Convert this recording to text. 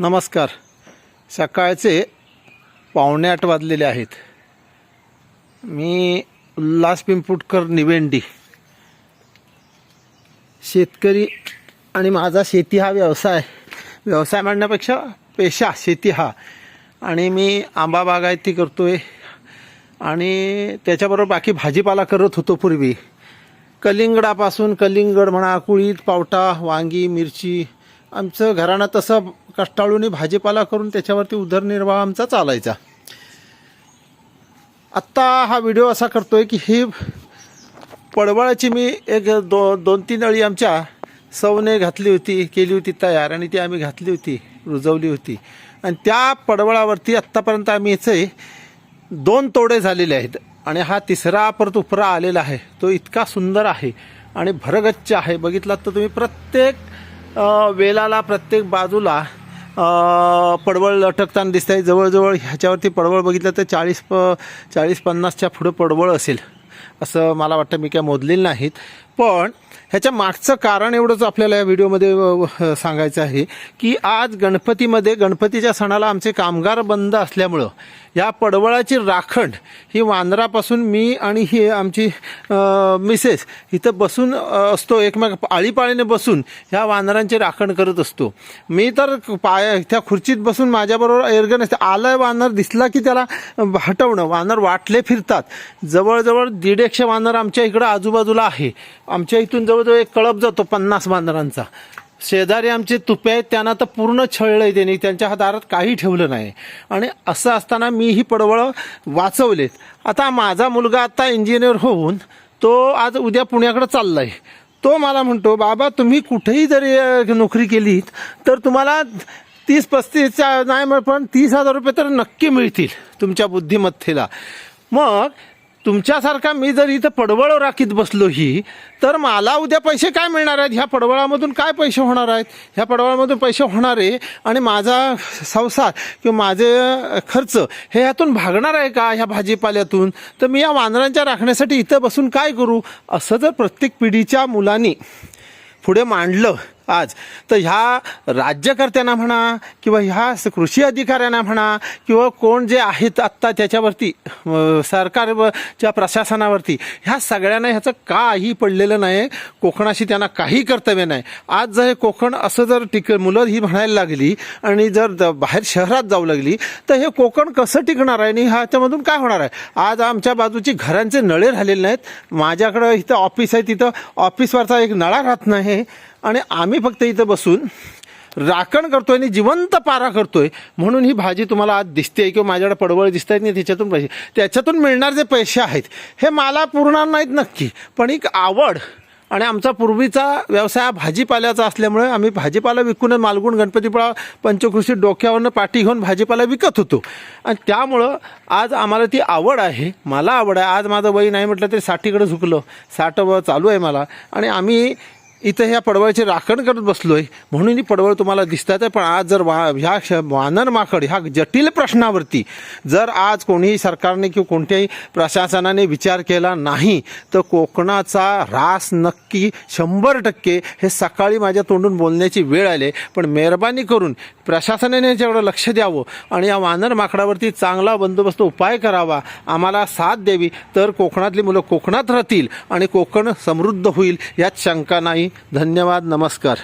नमस्कार. सकाळचे पावणे आठ वाजलेले आहेत. मी उल्हास पिंपुटकर निवेंडी. शेतकरी आणि माझा शेती हा व्यवसाय. व्यवसाय म्हणण्यापेक्षा पेशा शेती हा. आणि मी आंबा बागायती करतो आहे आणि त्याच्याबरोबर बाकी भाजीपाला करत होतो पूर्वी. कलिंगडापासून कलिंगड म्हणा कुळीत पावटा वांगी मिरची आमचं घराणं तसं कष्टाळूनी भाजीपाला करून त्याच्यावरती उदरनिर्वाह आमचा चालायचा. आत्ता हा व्हिडिओ असा करतोय की ही पडवळाची मी एक दो दोन तीन अळी आमच्या सवने घातली होती केली होती तयार आणि ती आम्ही घातली होती रुजवली होती. आणि त्या पडवळावरती आत्तापर्यंत आम्ही याचे दोन तोडे झालेले आहेत आणि हा तिसरा परत उपरा आलेला आहे. तो इतका सुंदर आहे आणि भरगच्च आहे. बघितलात तर तुम्ही प्रत्येक वेलाला प्रत्येक बाजूला पडवळ लटकताना दिसत आहे जवळजवळ ह्याच्यावरती पडवळ बघितलं तर चाळीस प चाळीस पन्नासच्या पुढं पडवळ असेल. असं मला वाटतं मी काय मोजलेलं नाहीत. पण ह्याच्या मागचं कारण एवढंच आपल्याला या व्हिडिओमध्ये सांगायचं आहे की आज गणपतीमध्ये गणपतीच्या सणाला आमचे कामगार बंद असल्यामुळं या पडवळाची राखण ही वानरापासून मी आणि ही आमची मिसेस इथं बसून असतो एकमेक आळीपाळीने बसून ह्या वानरांची राखण करत असतो. मी तर पाय त्या खुर्चीत बसून माझ्याबरोबर एरगण असते. आलंय वानर दिसला की त्याला हटवणं. वानर वाटले फिरतात. जवळजवळ दीड एकशे वानर आमच्या इकडं आजूबाजूला आहे. आमच्या इथून जवळजवळ एक कळप जातो पन्नास वानरांचा शेजारी आमचे तुपे आहेत त्यांना तर पूर्ण छळलंय त्यांनी. त्यांच्या दारात काही ठेवलं नाही. आणि असं असताना मी ही पडवळं वाचवलेत. आता माझा मुलगा आता इंजिनियर होऊन तो आज उद्या पुण्याकडे आहे तो मला म्हणतो बाबा तुम्ही कुठेही जरी नोकरी केलीत तर तुम्हाला तीस पस्तीसच्या नाही पण तीस हजार रुपये तर नक्की मिळतील तुमच्या बुद्धिमत्तेला. मग तुमच्यासारखा मी जर इथं पडवळ राखीत बसलो ही तर मला उद्या पैसे काय मिळणार आहेत? ह्या पडवळामधून काय पैसे होणार आहेत? ह्या पडवळामधून पैसे होणारे आणि माझा संसार किंवा माझे खर्च हे ह्यातून भागणार आहे का ह्या भाजीपाल्यातून? तर मी या वानरांच्या राखण्यासाठी इथं बसून काय करू? असं जर प्रत्येक पिढीच्या मुलांनी पुढे मांडलं आज तर ह्या राज्यकर्त्यांना म्हणा किंवा ह्या कृषी अधिकाऱ्यांना म्हणा किंवा कोण जे आहेत आत्ता त्याच्यावरती सरकारच्या प्रशासनावरती ह्या सगळ्यांना ह्याचं काही पडलेलं नाही. कोकणाशी त्यांना काही कर्तव्य नाही. आज जर हे कोकण असं जर टिक मुलं ही म्हणायला लागली आणि जर द- बाहेर शहरात जाऊ लागली तर हे कोकण कसं टिकणार आहे आणि ह्याच्यामधून काय होणार आहे? आज आमच्या बाजूची घरांचे नळे राहिलेले नाहीत. माझ्याकडं इथं ऑफिस आहे तिथं ऑफिसवरचा एक नळा राहत नाही. आणि आम्ही फक्त इथं बसून राखण करतोय आणि जिवंत पारा करतोय. म्हणून ही भाजी तुम्हाला आज दिसते किंवा माझ्याकडे पडवळ दिसत आहेत नाही त्याच्यातून पैसे त्याच्यातून मिळणार जे पैसे आहेत हे मला पुरणार नाहीत नक्की. पण एक आवड आणि आमचा पूर्वीचा व्यवसाय हा भाजीपाल्याचा असल्यामुळे आम्ही भाजीपाला विकून मालगुण गणपतीपुळा पंचकृषी डोक्यावरनं पाठी घेऊन भाजीपाला विकत होतो. आणि त्यामुळं आज आम्हाला ती आवड आहे मला आवड आहे. आज माझं वय नाही म्हटलं तरी साठीकडे झुकलं. साठ व चालू आहे मला. आणि आम्ही इथं ह्या पडवळचे राखण करत बसलोय. म्हणून ही पडवळ तुम्हाला दिसतात आहे पण आज जर वा ह्या श वानर माकड ह्या जटिल प्रश्नावरती जर आज कोणीही सरकारने किंवा कोणत्याही प्रशासनाने विचार केला नाही तर कोकणाचा रास नक्की शंभर टक्के हे सकाळी माझ्या तोंडून बोलण्याची वेळ आली पण मेहरबानी करून प्रशासनाने याच्याकडं लक्ष द्यावं आणि या वानर माकडावरती चांगला बंदोबस्त उपाय करावा. आम्हाला साथ द्यावी. तर कोकणातली मुलं कोकणात राहतील आणि कोकण समृद्ध होईल यात शंका नाही. धन्यवाद नमस्कार.